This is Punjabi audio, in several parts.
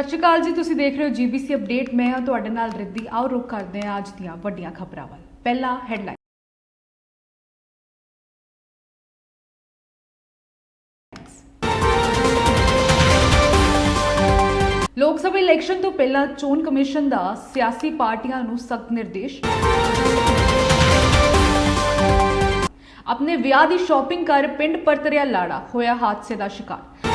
ਸਤਿ ਸ਼੍ਰੀ ਅਕਾਲ ਜੀ, ਤੁਸੀਂ ਦੇਖ ਰਹੇ ਹੋ ਜੀਬੀਸੀ ਅਪਡੇਟ। ਮੈਂ ਹਾਂ ਤੁਹਾਡੇ ਨਾਲ ਰਿੱਧੀ। ਆਓ ਰੁਕ ਕਰਦੇ ਹਾਂ ਅੱਜ ਦੀਆਂ ਵੱਡੀਆਂ ਖਬਰਾਂ ਵੱਲ। ਪਹਿਲਾ ਹੈਡਲਾਈਨ ਲੋਕ ਸਭਾ ਇਲੈਕਸ਼ਨ ਤੋਂ ਪਹਿਲਾਂ ਚੋਣ ਕਮਿਸ਼ਨ ਦਾ ਸਿਆਸੀ ਪਾਰਟੀਆਂ ਨੂੰ ਸਖਤ ਨਿਰਦੇਸ਼। ਆਪਣੇ ਵਿਆਹ ਦੀ ਸ਼ਾਪਿੰਗ ਕਰ ਪਿੰਡ ਪਰਤਰਿਆ ਲਾੜਾ। ਹੋਇਆ ਹਾਦਸੇ ਦਾ ਸ਼ਿਕਾਰ।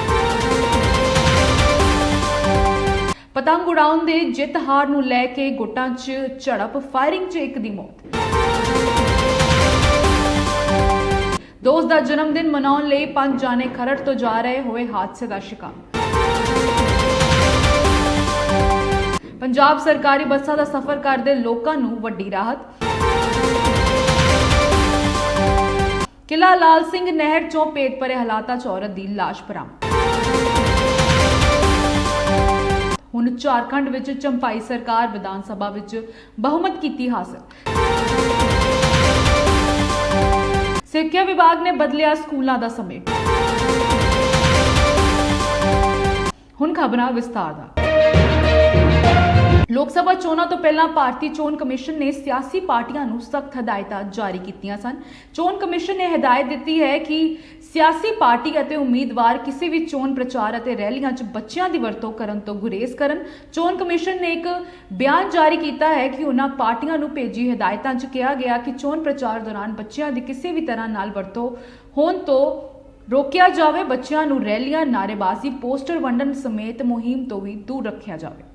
ਪਤੰਗ ਉਡਾਉਣ ਦੇ ਜਿੱਤ ਹਾਰ ਨੂੰ ਲੈ ਕੇ ਗੁੱਟਾਂ 'ਚ ਝੜਪ ਫਾਇਰਿੰਗ 'ਚ ਇੱਕ ਦੀ ਮੌਤ। ਦੋਸਤ ਦਾ ਜਨਮ ਦਿਨ ਮਨਾਉਣ ਲਈ ਪੰਜ ਜਾਣੇ ਖਰੜ ਤੋਂ ਜਾ ਰਹੇ ਹੋਏ ਹਾਦਸੇ ਦਾ ਸ਼ਿਕਾਰ। ਪੰਜਾਬ ਸਰਕਾਰੀ ਬੱਸਾਂ ਦਾ ਸਫ਼ਰ ਕਰਦੇ ਲੋਕਾਂ ਨੂੰ ਵੱਡੀ ਰਾਹਤ। ਕਿਲਾ ਲਾਲ ਸਿੰਘ ਨਹਿਰ ਚੋਂ ਪੇਟ ਭਰੇ ਹਾਲਾਤਾਂ 'ਚ ਔਰਤ ਦੀ ਲਾਸ਼ ਬਰਾਮਦ। ਹੁਣ ਝਾਰਖੰਡ ਵਿੱਚ ਚੰਪਾਈ ਸਰਕਾਰ ਵਿਧਾਨ ਸਭਾ ਵਿੱਚ ਬਹੁਮਤ ਕੀਤੀ ਹਾਸਲ ਸਿੱਖਿਆ ਵਿਭਾਗ ਨੇ ਬਦਲਿਆ ਸਕੂਲਾਂ ਦਾ ਸਮੇਂ। ਹੁਣ ਖਬਰਾਂ ਵਿਸਤਾਰ ਦਾ। ਲੋਕ ਸਭਾ ਚੋਣਾਂ ਤੋਂ ਪਹਿਲਾਂ ਭਾਰਤੀ ਚੋਣ ਕਮਿਸ਼ਨ ਨੇ ਸਿਆਸੀ ਪਾਰਟੀਆਂ ਨੂੰ ਸਖਤ ਹਦਾਇਤਾਂ ਜਾਰੀ ਕੀਤੀਆਂ ਸਨ। ਚੋਣ ਕਮਿਸ਼ਨ ਨੇ ਹਦਾਇਤ ਦਿੱਤੀ ਹੈ ਕਿ ਸਿਆਸੀ ਪਾਰਟੀ ਅਤੇ ਉਮੀਦਵਾਰ ਕਿਸੇ ਵੀ ਚੋਣ ਪ੍ਰਚਾਰ ਅਤੇ ਰੈਲੀਆਂ 'ਚ ਬੱਚਿਆਂ ਦੀ ਵਰਤੋਂ ਕਰਨ ਤੋਂ ਗੁਰੇਜ਼ ਕਰਨ। ਚੋਣ ਕਮਿਸ਼ਨ ਨੇ ਇੱਕ ਬਿਆਨ ਜਾਰੀ ਕੀਤਾ ਹੈ ਕਿ ਉਹਨਾਂ ਪਾਰਟੀਆਂ ਨੂੰ ਭੇਜੀ ਹਦਾਇਤਾਂ 'ਚ ਕਿਹਾ ਗਿਆ ਕਿ ਚੋਣ ਪ੍ਰਚਾਰ ਦੌਰਾਨ ਬੱਚਿਆਂ ਦੀ ਕਿਸੇ ਵੀ ਤਰ੍ਹਾਂ ਨਾਲ ਵਰਤੋਂ ਹੋਣ ਤੋਂ ਰੋਕਿਆ ਜਾਵੇ। ਬੱਚਿਆਂ ਨੂੰ ਰੈਲੀਆਂ, ਨਾਅਰੇਬਾਜ਼ੀ, ਪੋਸਟਰ ਵੰਡਣ ਸਮੇਤ ਮੁਹਿੰਮ ਤੋਂ ਵੀ ਦੂਰ ਰੱਖਿਆ ਜਾਵੇ।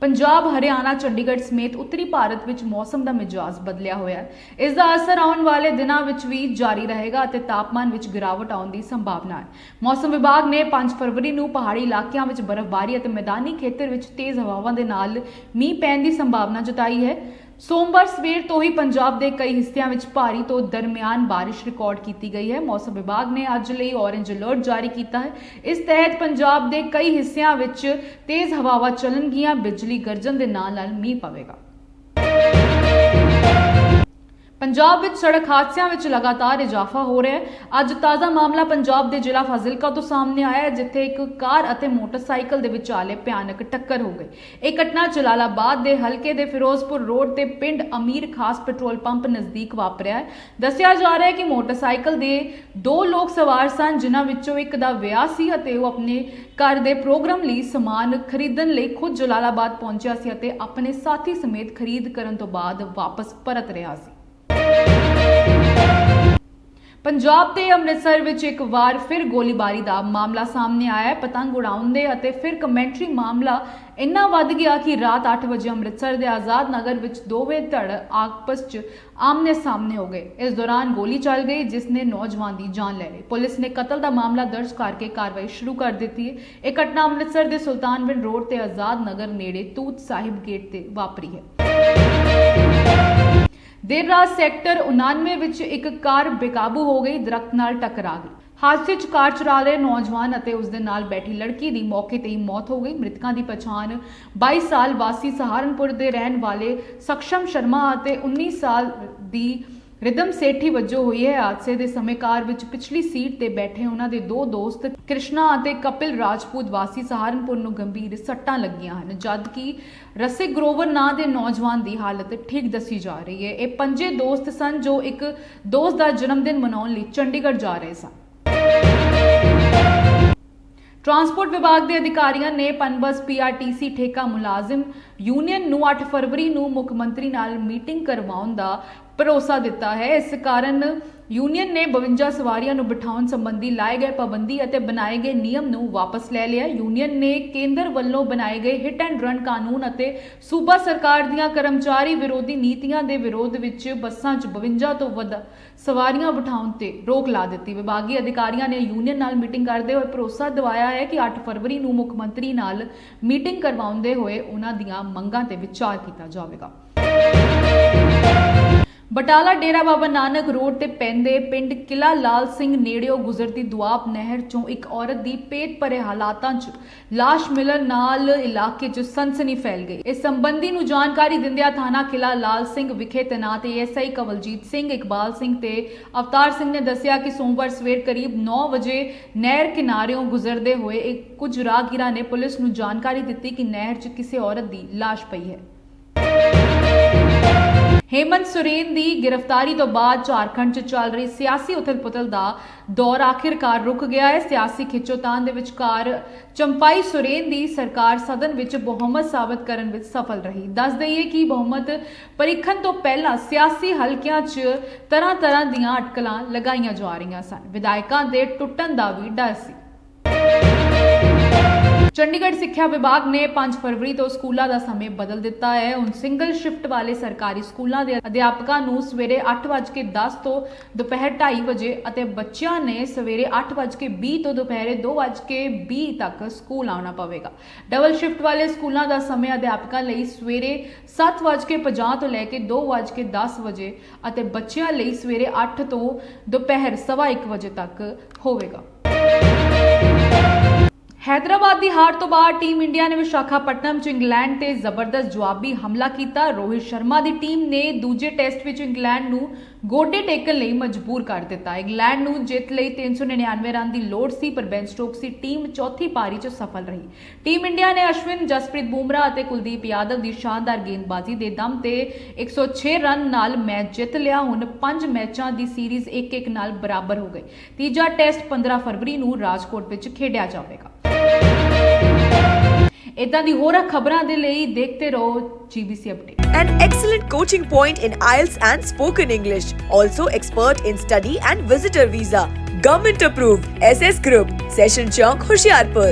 ਪੰਜਾਬ, ਹਰਿਆਣਾ, ਚੰਡੀਗੜ੍ਹ ਸਮੇਤ ਉੱਤਰੀ ਭਾਰਤ ਵਿੱਚ ਮੌਸਮ ਦਾ ਮਿਜਾਜ਼ ਬਦਲਿਆ ਹੋਇਆ ਹੈ। ਇਸ ਦਾ ਅਸਰ ਆਉਣ ਵਾਲੇ ਦਿਨਾਂ ਵਿੱਚ ਵੀ ਜਾਰੀ ਰਹੇਗਾ ਅਤੇ ਤਾਪਮਾਨ ਵਿੱਚ ਗਿਰਾਵਟ ਆਉਣ ਦੀ ਸੰਭਾਵਨਾ ਹੈ। ਮੌਸਮ ਵਿਭਾਗ ਨੇ 5 ਫਰਵਰੀ ਨੂੰ ਪਹਾੜੀ ਇਲਾਕਿਆਂ ਵਿੱਚ ਬਰਫ਼ਬਾਰੀ ਅਤੇ ਮੈਦਾਨੀ ਖੇਤਰ ਵਿੱਚ ਤੇਜ਼ ਹਵਾਵਾਂ ਦੇ ਨਾਲ ਮੀਂਹ ਪੈਣ ਦੀ ਸੰਭਾਵਨਾ ਜਤਾਈ ਹੈ। ਸੋਮਵਾਰ ਸਵੇਰ ਤੋਂ ਹੀ ਪੰਜਾਬ ਦੇ ਕਈ ਹਿੱਸਿਆਂ ਵਿੱਚ ਭਾਰੀ ਤੋਂ ਦਰਮਿਆਨ ਬਾਰਿਸ਼ ਰਿਕਾਰਡ ਕੀਤੀ ਗਈ ਹੈ। ਮੌਸਮ ਵਿਭਾਗ ਨੇ ਅੱਜ ਲਈ ਔਰੇਂਜ ਅਲਰਟ ਜਾਰੀ ਕੀਤਾ ਹੈ। ਇਸ ਤਹਿਤ ਪੰਜਾਬ ਦੇ ਕਈ ਹਿੱਸਿਆਂ ਵਿੱਚ ਤੇਜ਼ ਹਵਾਵਾਂ ਚੱਲਣਗੀਆਂ। ਬਿਜਲੀ ਗਰਜਨ ਦੇ ਨਾਲ ਨਾਲ ਮੀਂਹ ਪਵੇਗਾ। ਪੰਜਾਬ ਵਿੱਚ ਸੜਕ ਹਾਦਸਿਆਂ ਵਿੱਚ ਲਗਾਤਾਰ ਇਜ਼ਾਫਾ ਹੋ ਰਿਹਾ ਹੈ। ਅੱਜ ਤਾਜ਼ਾ ਮਾਮਲਾ ਪੰਜਾਬ ਦੇ ਜ਼ਿਲ੍ਹਾ ਫਾਜ਼ਿਲਕਾ ਤੋਂ ਸਾਹਮਣੇ ਆਇਆ ਹੈ, ਜਿੱਥੇ ਇੱਕ ਕਾਰ ਅਤੇ ਮੋਟਰਸਾਈਕਲ ਦੇ ਵਿਚਾਲੇ ਭਿਆਨਕ ਟੱਕਰ ਹੋ ਗਈ। ਇਹ ਘਟਨਾ ਜਲਾਲਾਬਾਦ ਦੇ ਹਲਕੇ ਦੇ ਫਿਰੋਜ਼ਪੁਰ ਰੋਡ ਤੇ ਪਿੰਡ ਅਮੀਰ ਖਾਸ ਪੈਟਰੋਲ ਪੰਪ ਨਜ਼ਦੀਕ ਵਾਪਰਿਆ ਹੈ। ਦੱਸਿਆ ਜਾ ਰਿਹਾ ਹੈ ਕਿ ਮੋਟਰਸਾਈਕਲ ਦੇ ਦੋ ਲੋਕ ਸਵਾਰ ਸਨ, ਜਿਨ੍ਹਾਂ ਵਿੱਚੋਂ ਇੱਕ ਦਾ ਵਿਆਹ ਸੀ ਅਤੇ ਉਹ ਆਪਣੇ ਘਰ ਦੇ ਪ੍ਰੋਗਰਾਮ ਲਈ ਸਮਾਨ ਖਰੀਦਣ ਲਈ ਖੁਦ ਜਲਾਲਾਬਾਦ ਪਹੁੰਚਿਆ ਸੀ ਅਤੇ ਆਪਣੇ ਸਾਥੀ ਸਮੇਤ ਖਰੀਦ ਕਰਨ ਤੋਂ ਬਾਅਦ ਵਾਪਸ ਪਰਤ ਰਿਹਾ ਸੀ। ਪੰਜਾਬ ਤੇ ਅੰਮ੍ਰਿਤਸਰ ਵਿੱਚ ਇੱਕ ਵਾਰ ਫਿਰ ਗੋਲੀਬਾਰੀ ਦਾ ਮਾਮਲਾ ਸਾਹਮਣੇ ਆਇਆ ਹੈ। ਪਤੰਗ ਉਡਾਉਣ ਦੇ ਅਤੇ ਫਿਰ ਕਮੈਂਟਰੀ ਮਾਮਲਾ ਇੰਨਾ ਵੱਧ ਗਿਆ ਕਿ ਰਾਤ 8 ਵਜੇ ਅੰਮ੍ਰਿਤਸਰ ਦੇ ਆਜ਼ਾਦ ਨਗਰ ਵਿੱਚ ਦੋਵੇਂ ਧੜ ਆਪਸ 'ਚ ਆਮਨੇ ਸਾਹਮਣੇ ਹੋ ਗਏ। ਇਸ ਦੌਰਾਨ ਗੋਲੀ ਚੱਲ ਗਈ, ਜਿਸ ਨੇ ਨੌਜਵਾਨ ਦੀ ਜਾਨ ਲੈ ਲਈ। ਪੁਲਿਸ ਨੇ ਕਤਲ ਦਾ ਮਾਮਲਾ ਦਰਜ ਕਰਕੇ ਕਾਰਵਾਈ ਸ਼ੁਰੂ ਕਰ ਦਿੱਤੀ ਹੈ। ਇਹ ਘਟਨਾ ਅੰਮ੍ਰਿਤਸਰ ਦੇ ਸੁਲਤਾਨਵਿੰਡ ਰੋਡ ਤੇ ਆਜ਼ਾਦ ਨਗਰ ਨੇੜੇ ਤੂਤ ਸਾਹਿਬ ਗੇਟ ਤੇ ਵਾਪਰੀ ਹੈ। ਦੇਰ ਰਾਤ ਸੈਕਟਰ 99 ਵਿੱਚ ਇੱਕ ਕਾਰ ਬੇਕਾਬੂ ਹੋ ਗਈ, ਦਰਖਤ ਨਾਲ ਟਕਰਾ ਗਈ। ਹਾਦਸੇ 'ਚ ਕਾਰ ਚਲਾ ਰਹੇ ਨੌਜਵਾਨ ਅਤੇ ਉਸ ਦੇ ਨਾਲ ਬੈਠੀ ਲੜਕੀ ਦੀ ਮੌਕੇ ਤੇ ਹੀ ਮੌਤ ਹੋ ਗਈ। ਮ੍ਰਿਤਕਾਂ ਦੀ ਪਛਾਣ 22 ਸਾਲ ਵਾਸੀ ਸਹਾਰਨਪੁਰ ਦੇ ਰਹਿਣ ਵਾਲੇ ਸਖਸ਼ਮ ਸ਼ਰਮਾ ਅਤੇ 19 ਸਾਲ ਦੀ ਰਿਦਮ ਸੇਠੀ ਵਜੋਂ ਹੋਈ ਹੈ ਹਾਦਸੇ ਦੇ ਸਮੇਂ ਕਾਰ ਵਿੱਚ ਪਿਛਲੀ ਸੀਟ ਤੇ ਬੈਠੇ ਉਹਨਾਂ ਦੇ ਦੋ ਦੋਸਤ ਕ੍ਰਿਸ਼ਨਾ ਅਤੇ ਕਪਿਲ ਰਾਜਪੂਤ ਵਾਸੀ ਸਹਾਰਨਪੁਰ ਨੂੰ ਗੰਭੀਰ ਸੱਟਾਂ ਲੱਗੀਆਂ ਹਨ, ਜਦਕਿ ਰਸਿਕ ਗਰੋਵਰ ਨਾਂ ਦੇ ਨੌਜਵਾਨ ਦੀ ਹਾਲਤ ਠੀਕ ਦੱਸੀ ਜਾ ਰਹੀ ਹੈ। ਇਹ ਪੰਜੇ ਦੋਸਤ ਸਨ ਜੋ ਇੱਕ ਦੋਸਤ ਦਾ ਜਨਮ ਦਿਨ ਮਨਾਉਣ ਲਈ ਚੰਡੀਗੜ੍ਹ ਜਾ ਰਹੇ ਸਨ। ਟਰਾਂਸਪੋਰਟ ਵਿਭਾਗ ਦੇ ਅਧਿਕਾਰੀਆਂ ਨੇ ਪਨਬਸ ਪੀਆਰਟੀਸੀ ਠੇਕਾ ਮੁਲਾਜ਼ਮ ਯੂਨੀਅਨ ਨੂੰ 8 ਫਰਵਰੀ ਨੂੰ ਮੁੱਖ ਮੰਤਰੀ ਨਾਲ ਮੀਟਿੰਗ ਕਰਵਾਉਣ ਦਾ ਭਰੋਸਾ ਦਿੱਤਾ ਹੈ। ਇਸ ਕਾਰਨ ਯੂਨੀਅਨ ਨੇ 52 ਸਵਾਰੀਆਂ ਨੂੰ ਬਿਠਾਉਣ ਸੰਬੰਧੀ ਲਾਏ ਗਏ ਪਾਬੰਦੀ ਅਤੇ ਬਣਾਏ ਗਏ ਨਿਯਮ ਨੂੰ ਵਾਪਸ ਲੈ ਲਿਆ। ਯੂਨੀਅਨ ਨੇ ਕੇਂਦਰ ਵੱਲੋਂ ਬਣਾਏ ਗਏ ਹਿੱਟ ਐਂਡ ਰਨ ਕਾਨੂੰਨ ਅਤੇ ਸੂਬਾ ਸਰਕਾਰ ਦੀਆਂ ਕਰਮਚਾਰੀ ਵਿਰੋਧੀ ਨੀਤੀਆਂ ਦੇ ਵਿਰੋਧ ਵਿੱਚ ਬੱਸਾਂ 'ਚ 52 ਤੋਂ ਵੱਧ ਸਵਾਰੀਆਂ ਬਿਠਾਉਣ ਤੇ ਰੋਕ ਲਾ ਦਿੱਤੀ। ਵਿਭਾਗੀ ਅਧਿਕਾਰੀਆਂ ਨੇ ਯੂਨੀਅਨ ਨਾਲ ਮੀਟਿੰਗ ਕਰਦੇ ਹੋਏ ਭਰੋਸਾ ਦਿਵਾਇਆ ਹੈ ਕਿ 8 ਫਰਵਰੀ ਨੂੰ ਮੁੱਖ ਮੰਤਰੀ ਨਾਲ ਮੀਟਿੰਗ ਕਰਵਾਉਂਦੇ ਹੋਏ ਉਹਨਾਂ ਦੀਆਂ ਮੰਗਾਂ ਤੇ ਵਿਚਾਰ ਕੀਤਾ ਜਾਵੇਗਾ। ਬਟਾਲਾ ਡੇਰਾ ਬਾਬਾ ਨਾਨਕ ਰੋਡ ਤੇ ਪੈਂਦੇ ਪਿੰਡ ਕਿਲਾ ਲਾਲ ਸਿੰਘ ਨੇੜਿਓ ਗੁਜ਼ਰਦੀ ਦੁਆਬ ਨਹਿਰ ਚੋਂ ਇੱਕ ਔਰਤ ਦੀ ਪੇਟ ਭਰੇ ਹਾਲਾਤਾਂ 'ਚ ਲਾਸ਼ ਮਿਲਣ ਨਾਲ ਇਲਾਕੇ 'ਚ ਸਨਸਨੀ ਫੈਲ ਗਈ। ਇਸ ਸੰਬੰਧੀ ਨੂੰ ਜਾਣਕਾਰੀ ਦਿੰਦਿਆਂ ਥਾਣਾ ਕਿਲਾ ਲਾਲ ਸਿੰਘ ਵਿਖੇ ਤੈਨਾਤ ਏਐਸਆਈ ਕਵਲਜੀਤ ਸਿੰਘ, ਇਕਬਾਲ ਸਿੰਘ ਤੇ ਅਵਤਾਰ ਸਿੰਘ ਨੇ ਦੱਸਿਆ ਕਿ ਸੋਮਵਾਰ ਸਵੇਰ ਕਰੀਬ 9 ਵਜੇ ਨਹਿਰ ਕਿਨਾਰਿਓਂ ਗੁਜ਼ਰਦੇ ਹੋਏ ਇੱਕ ਕੁਝ ਰਾਹਗੀਰਾਂ ਨੇ ਪੁਲਿਸ ਨੂੰ ਜਾਣਕਾਰੀ ਦਿੱਤੀ ਕਿ ਨਹਿਰ 'ਚ ਕਿਸੇ ਔਰਤ ਦੀ ਲਾਸ਼ ਪਈ ਹੈ। ਹੇਮੰਤ ਸੁਰੇਨ ਦੀ ਗ੍ਰਿਫਤਾਰੀ ਤੋਂ ਬਾਅਦ ਝਾਰਖੰਡ 'ਚ ਚੱਲ ਰਹੀ ਸਿਆਸੀ ਉਥਲ-ਪੁਥਲ ਦਾ ਦੌਰ ਆਖਿਰਕਾਰ ਰੁਕ ਗਿਆ ਹੈ। ਸਿਆਸੀ ਖਿੱਚੋਤਾਣ ਦੇ ਵਿਚਕਾਰ ਚੰਪਾਈ ਸੁਰੇਨ ਦੀ ਸਰਕਾਰ ਸਦਨ ਵਿੱਚ ਬਹੁਮਤ ਸਾਬਤ ਕਰਨ ਵਿੱਚ ਸਫਲ ਰਹੀ। ਦੱਸ ਦਈਏ ਕਿ ਬਹੁਮਤ ਪਰੀਖਣ ਤੋਂ ਪਹਿਲਾਂ ਸਿਆਸੀ ਹਲਕਿਆਂ 'ਚ ਤਰ੍ਹਾਂ-ਤਰ੍ਹਾਂ ਦੀਆਂ ਅਟਕਲਾਂ ਲਗਾਈਆਂ ਜਾ ਰਹੀਆਂ ਸਨ। ਵਿਧਾਇਕਾਂ ਦੇ ਟੁੱਟਣ ਦਾ ਵੀ ਡਰ ਸੀ। ਚੰਡੀਗੜ੍ਹ ਸਿੱਖਿਆ ਵਿਭਾਗ ਨੇ 5 ਫਰਵਰੀ ਤੋਂ ਸਕੂਲਾਂ ਦਾ ਸਮੇਂ ਬਦਲ ਦਿੱਤਾ ਹੈ। ਹੁਣ ਸਿੰਗਲ ਸ਼ਿਫਟ ਵਾਲੇ ਸਰਕਾਰੀ ਸਕੂਲਾਂ ਦੇ ਅਧਿਆਪਕਾਂ ਨੂੰ ਸਵੇਰੇ 8:10 ਤੋਂ ਦੁਪਹਿਰ 2:30 ਵਜੇ ਅਤੇ ਬੱਚਿਆਂ ਨੇ ਸਵੇਰੇ 8:20 ਤੋਂ ਦੁਪਹਿਰੇ 2:20 ਤੱਕ ਸਕੂਲ ਆਉਣਾ ਪਵੇਗਾ। ਡਬਲ ਸ਼ਿਫਟ ਵਾਲੇ ਸਕੂਲਾਂ ਦਾ ਸਮੇਂ ਅਧਿਆਪਕਾਂ ਲਈ ਸਵੇਰੇ 7:50 ਤੋਂ ਲੈ ਕੇ 2:10 ਵਜੇ ਅਤੇ ਬੱਚਿਆਂ ਲਈ ਸਵੇਰੇ 8 ਤੋਂ ਦੁਪਹਿਰ 1:30 ਵਜੇ ਤੱਕ ਹੋਵੇਗਾ। ਹੈਦਰਾਬਾਦ ਦੀ ਹਾਰ ਤੋਂ ਬਾਅਦ ਟੀਮ ਇੰਡੀਆ ਨੇ ਵਿਸ਼ਾਖਾਪਟਨਮ 'ਚ ਇੰਗਲੈਂਡ ਤੇ ਜ਼ਬਰਦਸਤ ਜਵਾਬੀ ਹਮਲਾ ਕੀਤਾ ਰੋਹਿਤ ਸ਼ਰਮਾ ਦੀ ਟੀਮ ਨੇ ਦੂਜੇ ਟੈਸਟ ਵਿੱਚ ਇੰਗਲੈਂਡ ਨੂੰ ਗੋਡੇ ਟੇਕਣ ਲਈ ਮਜਬੂਰ ਕਰ ਦਿੱਤਾ ਇੰਗਲੈਂਡ ਨੂੰ ਜਿੱਤ ਲਈ 399 ਰਨ ਦੀ ਲੋੜ ਸੀ ਪਰ ਬੈਨ ਸਟੋਕਸ ਦੀ ਟੀਮ ਚੌਥੀ ਪਾਰੀ 'ਚ ਸਫਲ ਰਹੀ ਟੀਮ ਇੰਡੀਆ ਨੇ ਅਸ਼ਵਿਨ ਜਸਪ੍ਰੀਤ ਬੂਮਰਾ ਅਤੇ ਕੁਲਦੀਪ ਯਾਦਵ ਦੀ ਸ਼ਾਨਦਾਰ ਗੇਂਦਬਾਜ਼ੀ ਦੇ ਦਮ ਤੇ 106 ਰਨ ਨਾਲ ਮੈਚ ਜਿੱਤ ਲਿਆ ਹੁਣ 5 ਮੈਚਾਂ ਦੀ ਸੀਰੀਜ਼ 1-1 ਨਾਲ ਬਰਾਬਰ ਹੋ ਗਈ ਤੀਜਾ ਟੈਸਟ 15 ਫਰਵਰੀ ਨੂੰ ਰਾਜਕੋਟ ਵਿੱਚ ਖੇਡਿਆ ਜਾਵੇਗਾ ਇਦਾਂ ਦੀ ਹੋਰ ਖਬਰਾਂ ਦੇ ਲਈ ਦੇਖਦੇ ਰਹੋ GBC update An excellent coaching point in IELTS and spoken English. Also expert in study and visitor visa. Government approved. SS Group. Session Chowk, Hoshiarpur.